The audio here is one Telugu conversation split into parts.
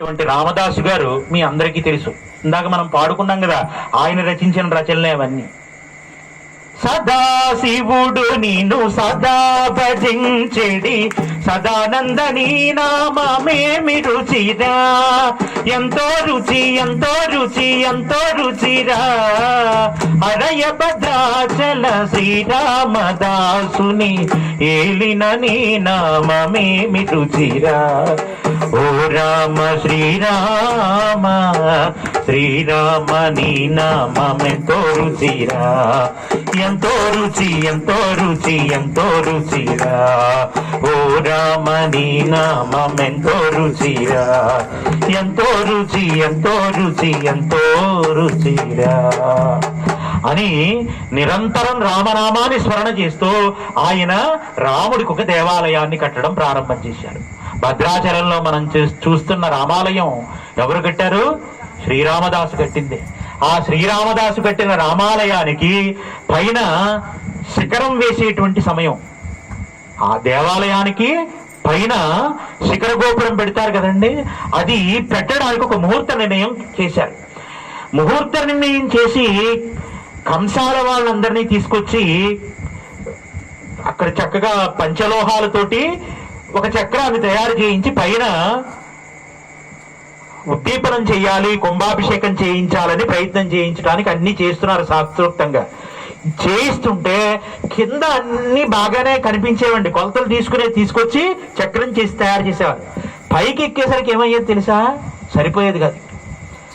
అటువంటి రామదాసు గారు మీ అందరికీ తెలుసు. ఇందాక మనం పాడుకున్నాం కదా ఆయన రచించిన రచనలే అవన్నీ. సదా శివుడు నేను సదా భజించెడి సదానంద నీ నామమేమి రుచిరా ఎంతో రుచి ఎంతో రుచి ఎంతో రుచిరా. అరయ భద్రాచల శ్రీరామదాసుని ఏలిన నీ నామమేమి రుచిరా ఓ రామ శ్రీరామ శ్రీరామ నీ నామెంతో రుచిరా. ఎంతో రుచి ఎంతో రుచి ఎంతో రుచిరా. ఓ రామ నీ నామెంతో రుచిరా. ఎంతో రుచి ఎంతో రుచి ఎంతో రుచిరా. అని నిరంతరం రామనామాన్ని స్మరణ చేస్తూ ఆయన రాముడికి ఒక దేవాలయాన్ని కట్టడం ప్రారంభం చేశారు. భద్రాచలంలో మనం చూ- చూస్తున్న రామాలయం ఎవరు కట్టారు? శ్రీరామదాసు కట్టింది. ఆ శ్రీరామదాసు కట్టిన రామాలయానికి పైన శిఖరం వేసేటువంటి సమయం. ఆ దేవాలయానికి పైన శిఖర గోపురం పెడతారు కదండి. అది పెట్టడానికి ఒక ముహూర్త నిర్ణయం చేశారు. ముహూర్త నిర్ణయం చేసి కంసాల వాళ్ళందరినీ తీసుకొచ్చి అక్కడ చక్కగా పంచలోహాలతోటి ఒక చక్రాన్ని తయారు చేయించి పైన ఉద్దీపనం చేయాలి కుంభాభిషేకం చేయించాలని ప్రయత్నం చేయించడానికి అన్ని చేస్తున్నారు శాస్త్రోక్తంగా. చేయిస్తుంటే కింద అన్ని బాగానే కనిపించేవండి. కొలతలు తీసుకునే తీసుకొచ్చి చక్రం చేసి తయారు చేసేవారు పైకి ఎక్కేసరికి ఏమయ్యేది తెలుసా? సరిపోయేది కాదు.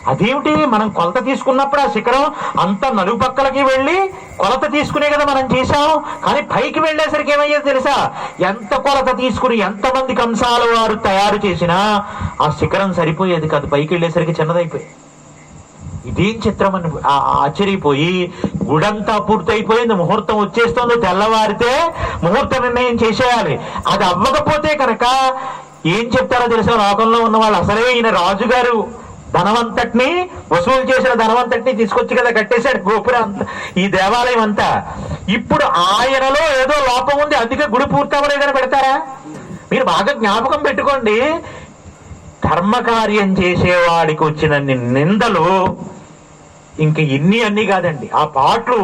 అదేమిటి? మనం కొలత తీసుకున్నప్పుడు ఆ శిఖరం అంత నలుపక్కలకి వెళ్ళి కొలత తీసుకునే కదా మనం చేసాం కానీ పైకి వెళ్ళేసరికి ఏమయ్యేది తెలుసా? ఎంత కొలత తీసుకుని ఎంతమంది కంసాలు వారు తయారు చేసినా ఆ శిఖరం సరిపోయేది కాదు. పైకి వెళ్ళేసరికి చిన్నదైపోయాయి ఇదేం చిత్రం అని ఆ- ఆశ్చర్యపోయి గుడంతా పూర్తయిపోయింది. ముహూర్తం వచ్చేస్తుంది. తెల్లవారితే ముహూర్త నిర్ణయం చేసేయాలి. అది అవ్వకపోతే కనుక ఏం చెప్తారో తెలుసా? లోకంలో ఉన్న వాళ్ళు అసలే ఈయన రాజుగారు. ధనవంతటిని వసూలు చేసిన ధనవంతటిని తీసుకొచ్చి కదా కట్టేశాడు గోపురం ఈ దేవాలయం అంతా. ఇప్పుడు ఆయనలో ఏదో లోపం ఉంది అందుకే గుడి పూర్తవలేదని పెడతారా మీరు బాగా జ్ఞాపకం పెట్టుకోండి. ధర్మకార్యం చేసేవాడికి వచ్చిన నిందలు ఇంక ఇన్ని అన్ని కాదండి. ఆ పాటలు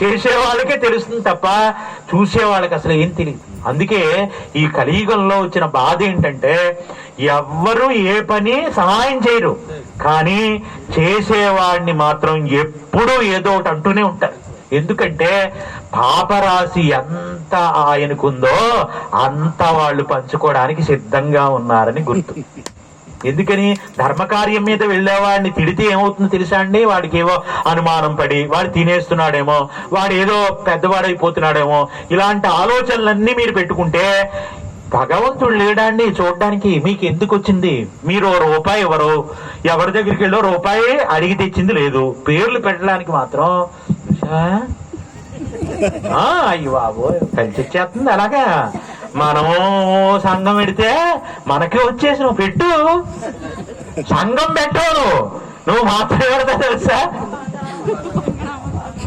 చేసే వాళ్ళకే తెలుస్తుంది తప్ప చూసేవాళ్ళకి అసలు ఏం తెలియదు. అందుకే ఈ కలియుగంలో వచ్చిన బాధ ఏంటంటే ఎవ్వరు ఏ పని సహాయం చేయరు. కానీ చేసేవాడిని మాత్రం ఎప్పుడూ ఏదో ఒకటి అంటూనే ఉంటారు. ఎందుకంటే పాపరాశి ఎంత ఆయనకుందో అంత వాళ్ళు పంచుకోవడానికి సిద్ధంగా ఉన్నారని గుర్తు. ఎందుకని ధర్మకార్యం మీద వెళ్ళేవాడిని తిడితే ఏమవుతుందో తెలుసా అండి? వాడికి ఏవో అనుమానం పడి వాడు తినేస్తున్నాడేమో వాడు ఏదో పెద్దవాడైపోతున్నాడేమో ఇలాంటి ఆలోచనలన్నీ మీరు పెట్టుకుంటే భగవంతుడు లేడాన్ని చూడడానికి మీకు ఎందుకు వచ్చింది? మీరు రూపాయి ఎవరు? ఎవరి దగ్గరికి వెళ్ళో రూపాయి అడిగి తెచ్చింది లేదు. పేర్లు పెట్టడానికి మాత్రం అయ్యి ఆ, బాబు కలిసి వచ్చేస్తుంది అలాగా. మనము సంఘం పెడితే మనకే వచ్చేసి నువ్వు పెట్టు. సంఘం పెట్టు నువ్వు మాత్రం పెడతా తెలుసా?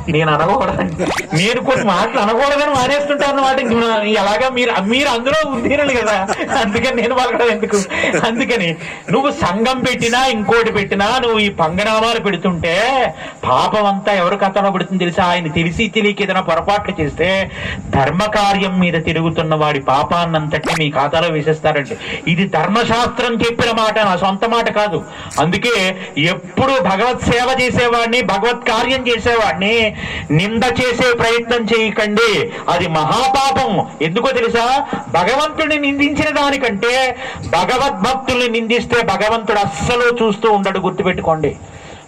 నేను అనకూడదండి మీరు కొన్ని మాటలు అనకూడదని మానేస్తుంటారు అనమాట ఎలాగా మీరు మీరు అందులో ఉందీరలు కదా. అందుకని నేను పలకడం ఎందుకు? అందుకని నువ్వు సంఘం పెట్టినా ఇంకోటి పెట్టినా నువ్వు ఈ పంగనామాలు పెడుతుంటే పాపం అంతా ఎవరు కథలో పెడుతుంది తెలుసా? ఆయన తెలిసి తెలియక ఏదైనా పొరపాట్లు చేస్తే ధర్మకార్యం మీద తిరుగుతున్న వాడి పాపాన్నంతటి మీ ఖాతాలో వేసేస్తారండి. ఇది ధర్మశాస్త్రం చెప్పిన మాట నా సొంత మాట కాదు. అందుకే ఎప్పుడు భగవత్ సేవ చేసేవాడిని భగవత్ కార్యం చేసేవాడిని నింద చేసే ప్రయత్నం చేయకండి. అది మహాపాపం. ఎందుకో తెలుసా? భగవంతుడిని నిందించిన దానికంటే భగవద్భక్తుల్ని నిందిస్తే భగవంతుడు అస్సలు చూస్తూ ఉండడు గుర్తుపెట్టుకోండి.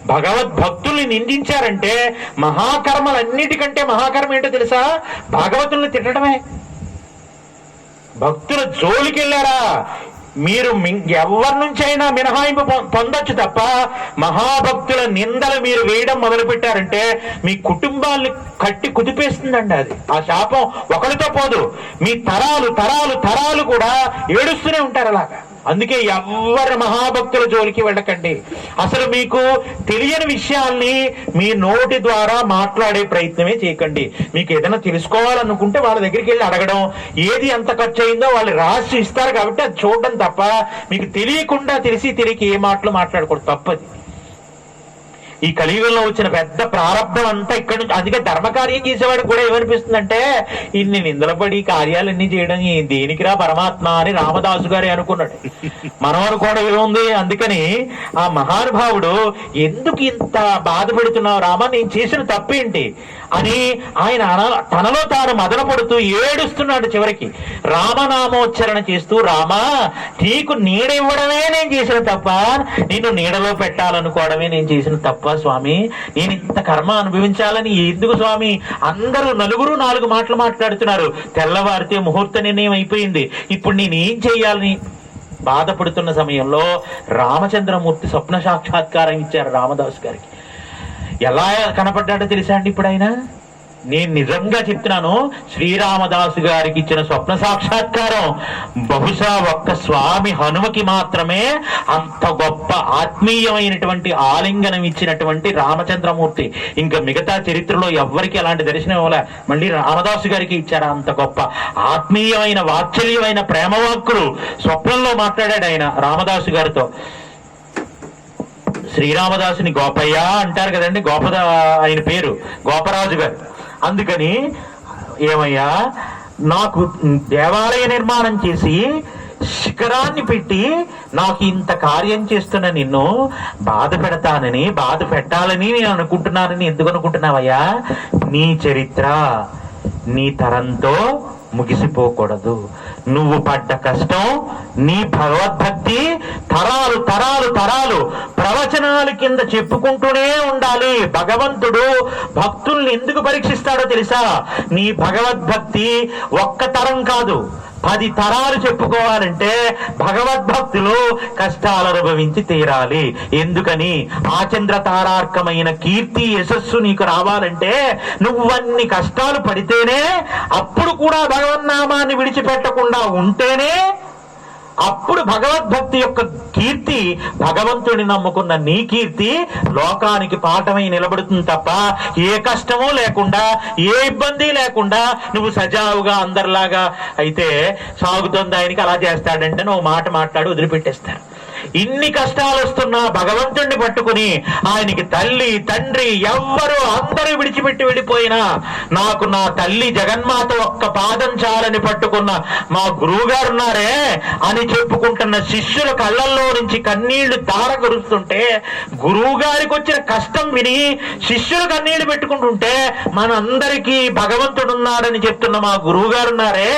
భగవద్భక్తుల్ని నిందించారంటే మహాకర్మలన్నిటికంటే మహాకర్మ ఏంటో తెలుసా? భగవతుల్ని తిట్టడమే. భక్తుల జోలికి వెళ్ళారా మీరు ఎవరి నుంచి అయినా మినహాయింపు పొ- పొందొచ్చు తప్ప మహాభక్తుల నిందలు మీరు వేయడం మొదలు పెట్టారంటే మీ కుటుంబాన్ని కట్టి కుదిపేస్తుందండి అది. ఆ శాపం ఒకరితో పోదు. మీ తరాలు తరాలు తరాలు కూడా ఏడుస్తూనే ఉంటారు అలాగా. అందుకే ఎవ్వరి మహాభక్తుల జోలికి వెళ్ళకండి. అసలు మీకు తెలియని విషయాల్ని మీ నోటి ద్వారా మాట్లాడే ప్రయత్నమే చేయకండి. మీకు ఏదైనా తెలుసుకోవాలనుకుంటే వాళ్ళ దగ్గరికి వెళ్ళి అడగడం ఏది ఎంత ఖర్చు అయిందో వాళ్ళు రాసి ఇస్తారు కాబట్టి అది చూడడం తప్ప మీకు తెలియకుండా తెలిసి తెలియక ఏ మాటలు మాట్లాడకూడదు తప్పది. ఈ కలియుగంలో వచ్చిన పెద్ద ప్రారంభం అంతా ఇక్కడ నుంచి అందుకే ధర్మకార్యం చేసేవాడికి కూడా ఏమనిపిస్తుందంటే ఇన్ని నిందలపడి కార్యాలన్నీ చేయడం దేనికిరా పరమాత్మ అని రామదాసు గారే అనుకున్నాడు. మనం అనుకోవడం ఏముంది? అందుకని ఆ మహానుభావుడు ఎందుకు ఇంత బాధపడుతున్నావు రామ? నేను చేసిన తప్పేంటి? అని ఆయన అన- తనలో తాను మదన పడుతూ ఏడుస్తున్నాడు చివరికి. రామనామోచ్చరణ చేస్తూ రామా నీకు నీడ ఇవ్వడమే నేను చేసిన తప్ప నిన్ను నీడలో పెట్టాలనుకోవడమే నేను చేసిన తప్ప స్వామి నేను ఇంత కర్మ అనుభవించాలని ఎందుకు స్వామి? అందరూ నలుగురు నాలుగు మాటలు మాట్లాడుతున్నారు. తెల్లవారితే ముహూర్త నిర్ణయం అయిపోయింది. ఇప్పుడు నేను ఏం చేయాలని? బాధపడుతున్న సమయంలో రామచంద్రమూర్తి స్వప్న సాక్షాత్కారం ఇచ్చారు రామదాస్ గారికి. ఎలా కనపడ్డాడో తెలుసా అండి ఇప్పుడు ఆయన నేను నిజంగా చెప్తున్నాను శ్రీరామదాసు గారికి ఇచ్చిన స్వప్న సాక్షాత్కారం. బహుశా ఒక్క స్వామి హనుమకి మాత్రమే అంత గొప్ప ఆత్మీయమైనటువంటి ఆలింగనం ఇచ్చినటువంటి రామచంద్రమూర్తి. ఇంకా మిగతా చరిత్రలో ఎవ్వరికి అలాంటి దర్శనం ఇవ్వలే. మళ్ళీ రామదాసు గారికి ఇచ్చారు అంత గొప్ప ఆత్మీయమైన వాత్సల్యమైన ప్రేమవాక్కులు. స్వప్నంలో మాట్లాడాడు ఆయన రామదాసు గారితో. శ్రీరామదాసుని గోపయ్య అంటారు కదండి గోపద ఆయన పేరు గోపరాజు గారు. అందుకని ఏమయ్యా నాకు దేవాలయ నిర్మాణం చేసి శిఖరాన్ని పెట్టి నాకు ఇంత కార్యం చేస్తున్న నిన్ను బాధ పెడతానని బాధ పెట్టాలని నేను అనుకుంటున్నానని ఎందుకు అనుకుంటున్నావయ్యా? నీ చరిత్ర నీ తరంతో ముగిసిపోకూడదు. నువ్వు పడ్డ కష్టం నీ భగవద్భక్తి తరాలు తరాలు తరాలు ప్రవచనాల కింద చెప్పుకుంటూనే ఉండాలి. భగవంతుడు భక్తుల్ని ఎందుకు పరీక్షిస్తాడో తెలుసా? నీ భగవద్భక్తి ఒక్క తరం కాదు. పది తరాలు చెప్పుకోవాలంటే భగవద్భక్తులు కష్టాలు అనుభవించి తీరాలి. ఎందుకని? ఆచంద్ర తారార్కమైన కీర్తి యశస్సు నీకు రావాలంటే నువ్వన్ని కష్టాలు పడితేనే అప్పుడు కూడా భగవన్నామాన్ని విడిచిపెట్టకుండా ఉంటేనే అప్పుడు భగవద్భక్తి యొక్క కీర్తి భగవంతుడిని నమ్ముకున్న నీ కీర్తి లోకానికి పాఠమై నిలబడుతుంది తప్ప ఏ కష్టమూ లేకుండా ఏ ఇబ్బంది లేకుండా నువ్వు సజావుగా అందరిలాగా అయితే సాగుతుంది ఆయనకి అలా చేస్తాడంటే నువ్వు మాట మాట్లాడి వదిలిపెట్టేస్తారు ఇన్ని కష్టాలు వస్తున్నా భగవంతుణ్ణి పట్టుకుని ఆయనకి తల్లి తండ్రి ఎవ్వరు అందరూ విడిచిపెట్టి వెళ్ళిపోయినా నాకు నా తల్లి జగన్మాత ఒక్క పాదం చాలని పట్టుకున్న మా గురువు గారు ఉన్నారే అని చెప్పుకుంటున్న శిష్యుల కళ్ళల్లో నుంచి కన్నీళ్ళు తార కురుస్తుంటే గురువు గారికి వచ్చిన కష్టం విని శిష్యులు కన్నీళ్ళు పెట్టుకుంటుంటే మనందరికీ భగవంతుడు ఉన్నాడని చెప్తున్న మా గురువు గారు ఉన్నారే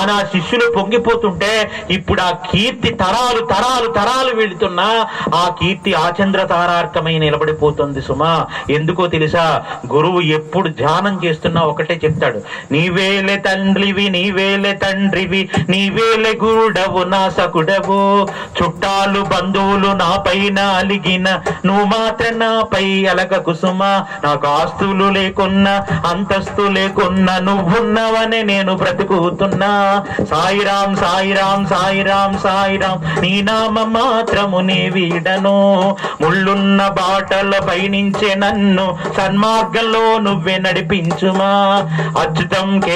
అని ఆ శిష్యులు పొంగిపోతుంటే ఇప్పుడు ఆ కీర్తి తరాలు తరాలు తరాలు వెళుతున్నా ఆ కీర్తి ఆచంద్ర తారార్కమై నిలబడిపోతుంది సుమా. ఎందుకో తెలుసా? గురువు ఎప్పుడు ధ్యానం చేస్తున్నా ఒకటే చెప్తాడు. నీవేలే తండ్రివి నీవేలే తండ్రివి నీవేలే గురుడవు నా సకుడవు చుట్టాలు బంధువులు నా పైన అలిగిన నువ్వు మాత్రం నాపై అలక కుసుమ నాకు ఆస్తులు లేకున్నా అంతస్తు లేకున్నా నువ్వున్నవనే నేను బ్రతుకుతున్నా. సాయిరాం సాయిరాం సాయిరాం సాయిరాం నీ నామమ్మా మాత్రము నీ వీడను. ముళ్ళున్న బాటలు పయనించే నన్ను సన్మార్గంలో నువ్వే నడిపించుమా. అచ్యుతం కే